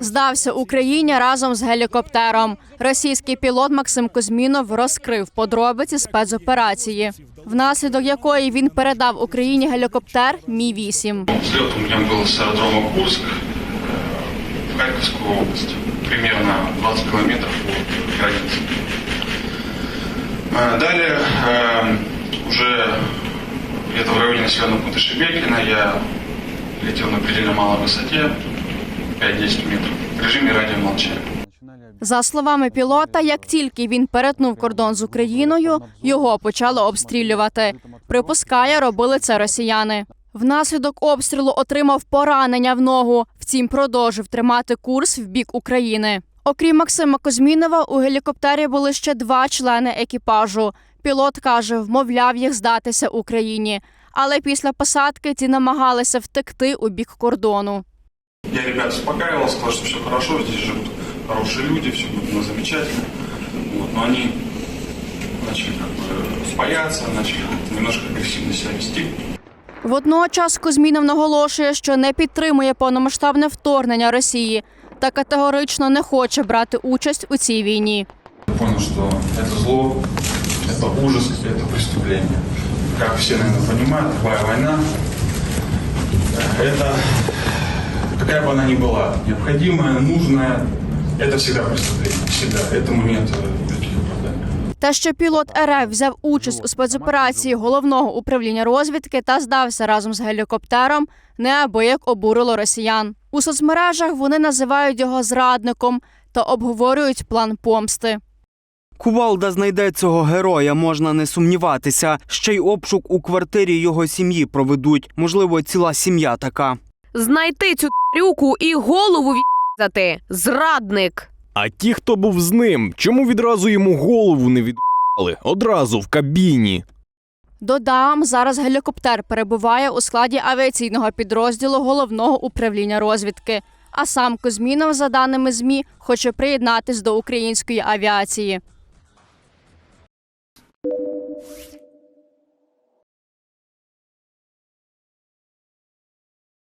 Здався Україні разом з гелікоптером. Російський пілот Максим Кузьмінов розкрив подробиці спецоперації, внаслідок якої він передав Україні гелікоптер Мі 8 Взлет у меня был с аэродрома Курск э, в Харьковскую область. Примерно 20 километров от границы. Э, Далее, э, уже где-то в районе населенного пункта Шебекина я летел на предельно малой высоте, 5-10 метров, в режиме радиомолчания. За словами пілота, як тільки він перетнув кордон з Україною, його почали обстрілювати. Припускає, робили це росіяни. Внаслідок обстрілу отримав поранення в ногу. Втім, продовжив тримати курс в бік України. Окрім Максима Козмінова, у гелікоптері були ще два члени екіпажу. Пілот каже, вмовляв їх здатися Україні. Але після посадки ті намагалися втекти у бік кордону. Я ребят успокаивал, сказал, что все хорошо, здесь живут хорошие люди, все будет ну, замечательно. Вот, но они начали как бы бояться, начали как-то немножко агрессивно себя вести. Водночас Кузьмінов наголошує, що не підтримує повномасштабне вторгнення Росії та категорично не хоче брати участь у цій війні. Я понял, что это зло, это ужас, это преступление. Как все, наверное, понимают, любая война, э, это, какая бы она ни была, необходимая, нужная, это всегда преступление, всегда. Этому нет э, никаких оправданий. Те, що пілот РФ взяв участь у спецоперації головного управління розвідки та здався разом з гелікоптером, неабияк обурило росіян. У соцмережах вони називають його зрадником та обговорюють план помсти. Кувалда знайде цього героя, можна не сумніватися. Ще й обшук у квартирі його сім'ї проведуть. Можливо, ціла сім'я така. Знайти цю трюку і голову відрізати. Зрадник. А ті, хто був з ним, чому відразу йому голову не від'їбали? Одразу в кабіні. Додам, зараз гелікоптер перебуває у складі авіаційного підрозділу головного управління розвідки. А сам Кузьмінов, за даними ЗМІ, хоче приєднатись до української авіації.